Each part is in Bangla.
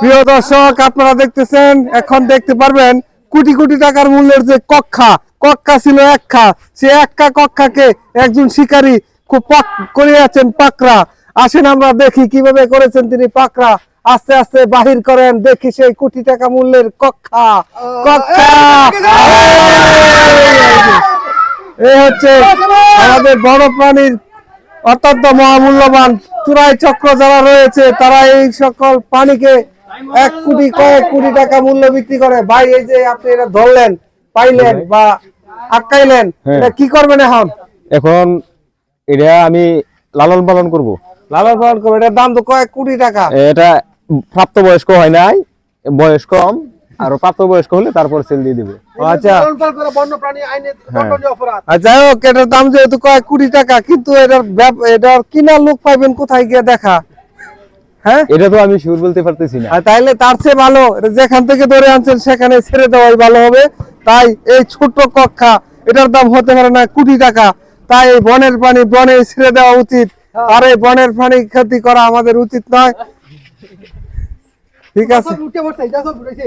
প্রিয় দর্শক, আপনারা দেখতেছেন, এখন দেখতে পারবেন কোটি কোটি টাকার মূল্যের যে কক্ষা কক্ষা ছিল একখা সে একা কক্ষাকে একজন শিকারী খুব পাক করে আছেন পাকরা আসেন আমরা দেখি কীভাবে করেছেন তিনি পাকরা আস্তে আস্তে বাহির করেন, দেখি সেই কোটি টাকা মূল্যের কক্ষা। কক্ষা! এই হচ্ছে আমাদের বড় প্রাণীর অত্যন্ত মহামূল্যবান চূড়াই চক্র যারা রয়েছে, তারা এই সকল প্রাণীকে এক কোটি কয়েক কোটি টাকা মূল্য বিক্রি করে। ভাই এই যে আপনি এটা ধরলেন পাইলেন বা আটকাইলেন হ্যাঁ। এটা কি করবেন এখন? এখন এটা আমি লালন পালন করব। লালন পালন করবেন এটার দাম তো কয়েক কোটি টাকা। এটা প্রাপ্তবয়স্ক হয় নাই বয়স কম আর প্রাপ্তবয়স্ক হলে তারপর সেল দিয়ে দিবে। আচ্ছা। লালন-পালন করা বন্যপ্রাণী আইনে দণ্ডনীয় অপরাধ। আর যাই হোক এটার দাম যেহেতু কয়েক কোটি টাকা কিন্তু এটার এটার কিনার লোক পাইবেন কোথায় গিয়ে দেখা? হ্যাঁ? এটা তো আমি শিওর বলতে পারতেছি না। তাইলে তার চেয়ে ভালো যেখান থেকে ধরে আনছেন সেখানে ছেড়ে দেওয়াই ভালো হবে। তাই এই ছোট্ট কক্ষা এটার দাম হতে পারে না কোটি টাকা। তাই এই বনের প্রাণী বনে ছেড়ে দেওয়া উচিত। আর এই বনের প্রাণী ক্ষতি করা আমাদের উচিত নয়। ঠিক আছে। সব উঠে পড়ছে, যা সব উঠেছে।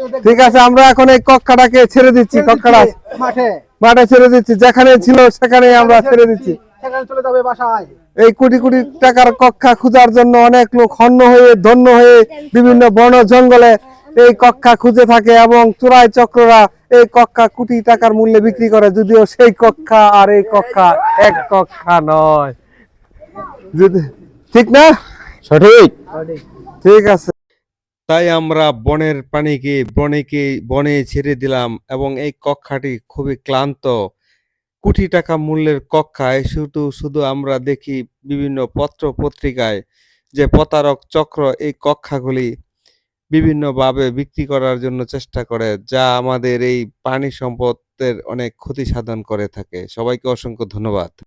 এই দেখ, ঠিক আছে আমরা এখন এই কক্ষাটাকে ছেড়ে দিচ্ছি কক্ষাটা মাঠে। মাঠে ছেড়ে দিচ্ছি যেখানে ছিল সেখানে আমরা ছেড়ে দিচ্ছি। এই কোটি কোটি টাকার কক্ষা খোঁজার জন্য অনেক লোক হন্য হয়ে ধন্য হয়ে বিভিন্ন বন জঙ্গলে এই কক্ষা খুঁজে থাকে এবং চোরাই চক্ররা এই কক্ষা কোটি টাকার মূল্যে বিক্রি করে। যদিও সেই কক্ষা আর এই কক্ষা এক কক্ষা নয়। যদি ঠিক না? সঠিক। ঠিক আছে। তাই আমরা বনের প্রাণীকে বনেকে বনে ছেড়ে দিলাম এবং এই কক্ষাটি খুবই ক্লান্ত। কোটি টাকা মূল্যের কক্ষায় শুধু শুধু আমরা দেখি বিভিন্ন পত্র পত্রিকায় যে প্রতারক চক্র এই কক্ষাগুলি বিভিন্নভাবে বিক্রি করার জন্য চেষ্টা করে, যা আমাদের এই পানি সম্পদের অনেক ক্ষতি সাধন করে থাকে। সবাইকে অসংখ্য ধন্যবাদ।